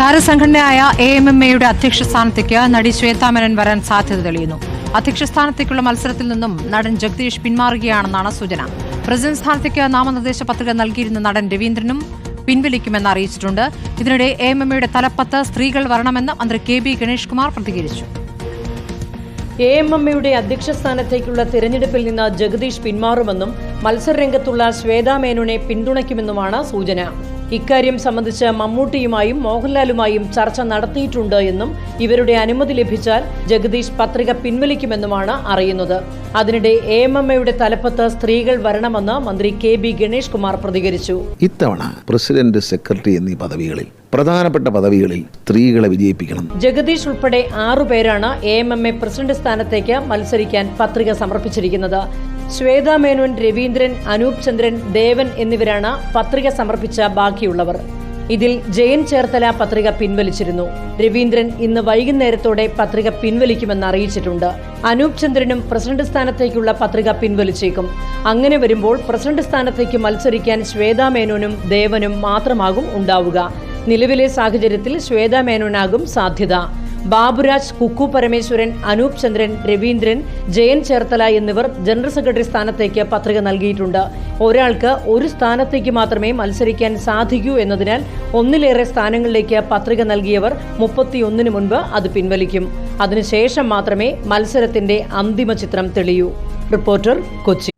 താരസംഘടനയായ A M M എയുടെ അധ്യക്ഷ സ്ഥാനത്തേക്ക് നടി ശ്വേതാമേനൻ വരാൻ സാധ്യത തെളിയുന്നു. അധ്യക്ഷ സ്ഥാനത്തേക്കുള്ള മത്സരത്തിൽ നിന്നും നടൻ ജഗദീഷ് പിന്മാറുകയാണെന്നാണ് സൂചന. പ്രസിഡന്റ് സ്ഥാനത്തേക്ക് നാമനിർദ്ദേശ പത്രിക നൽകിയിരുന്ന നടൻ രവീന്ദ്രനും പിൻവലിക്കുമെന്ന് അറിയിച്ചിട്ടുണ്ട്. ഇതിനിടെ എ എം എം എയുടെ തലപ്പത്ത് സ്ത്രീകൾ വരണമെന്ന് മന്ത്രി കെ ബി ഗണേഷ് കുമാർ പ്രതികരിച്ചു എ എം എം എയുടെ അധ്യക്ഷ സ്ഥാനത്തേക്കുള്ള തിരഞ്ഞെടുപ്പിൽ നിന്ന് ജഗദീഷ് പിന്മാറുമെന്നും മത്സരരംഗത്തുള്ള ശ്വേതാമേനോനെ പിന്തുണയ്ക്കുമെന്നുമാണ് സൂചന. ഇക്കാര്യം സംബന്ധിച്ച് മമ്മൂട്ടിയുമായും മോഹൻലാലുമായും ചർച്ച നടത്തിയിട്ടുണ്ട് എന്നും ഇവരുടെ അനുമതി ലഭിച്ചാൽ ജഗദീഷ് പത്രിക പിൻവലിക്കുമെന്നുമാണ് അറിയുന്നത്. അതിനിടെ എ എം എം എയുടെ തലപ്പത്ത് സ്ത്രീകൾ വരണമെന്ന് മന്ത്രി കെ ബി ഗണേഷ് കുമാർ പ്രതികരിച്ചു. ഇത്തവണ പ്രസിഡന്റ് സെക്രട്ടറി എന്നീ പദവികളിൽ പ്രധാനപ്പെട്ട പദവികളിൽ സ്ത്രീകളെ വിജയിപ്പിക്കണം. ജഗദീഷ് ഉൾപ്പെടെ ആറു പേരാണ് A M M A president സ്ഥാനത്തേക്ക് മത്സരിക്കാൻ പത്രിക സമർപ്പിച്ചിരിക്കുന്നത്. ശ്വേതാ മേനോൻ രവീന്ദ്രൻ അനൂപ് ചന്ദ്രൻ ദേവൻ എന്നിവരാണ് പത്രിക സമർപ്പിച്ച ബാക്കിയുള്ളവർ. ഇതിൽ ജയൻ ചേർത്തല പത്രിക പിൻവലിച്ചിരുന്നു. രവീന്ദ്രൻ ഇന്ന് വൈകുന്നേരത്തോടെ പത്രിക പിൻവലിക്കുമെന്ന് അറിയിച്ചിട്ടുണ്ട്. അനൂപ് ചന്ദ്രനും പ്രസിഡന്റ് സ്ഥാനത്തേക്കുള്ള പത്രിക പിൻവലിച്ചേക്കും. അങ്ങനെ വരുമ്പോൾ പ്രസിഡന്റ് സ്ഥാനത്തേക്ക് മത്സരിക്കാൻ ശ്വേതാ മേനോനും ദേവനും മാത്രമാകും ഉണ്ടാവുക. നിലവിലെ സാഹചര്യത്തിൽ ശ്വേതാ മേനോനാകും സാധ്യത. ബാബുരാജ് കുക്കു പരമേശ്വരൻ അനൂപ് ചന്ദ്രൻ രവീന്ദ്രൻ ജയൻ ചേർത്തല എന്നിവർ ജനറൽ സെക്രട്ടറി സ്ഥാനത്തേക്ക് പത്രിക നൽകിയിട്ടുണ്ട്. ഒരാൾക്ക് ഒരു സ്ഥാനത്തേക്ക് മാത്രമേ മത്സരിക്കാൻ സാധിക്കൂ എന്നതിനാൽ ഒന്നിലേറെ സ്ഥാനങ്ങളിലേക്ക് പത്രിക നൽകിയവർ മുപ്പത്തിയൊന്നിന് മുൻപ് അത് പിൻവലിക്കും. അതിനുശേഷം മാത്രമേ മത്സരത്തിന്റെ അന്തിമ ചിത്രം തെളിയൂ. റിപ്പോർട്ടർ കൊച്ചി.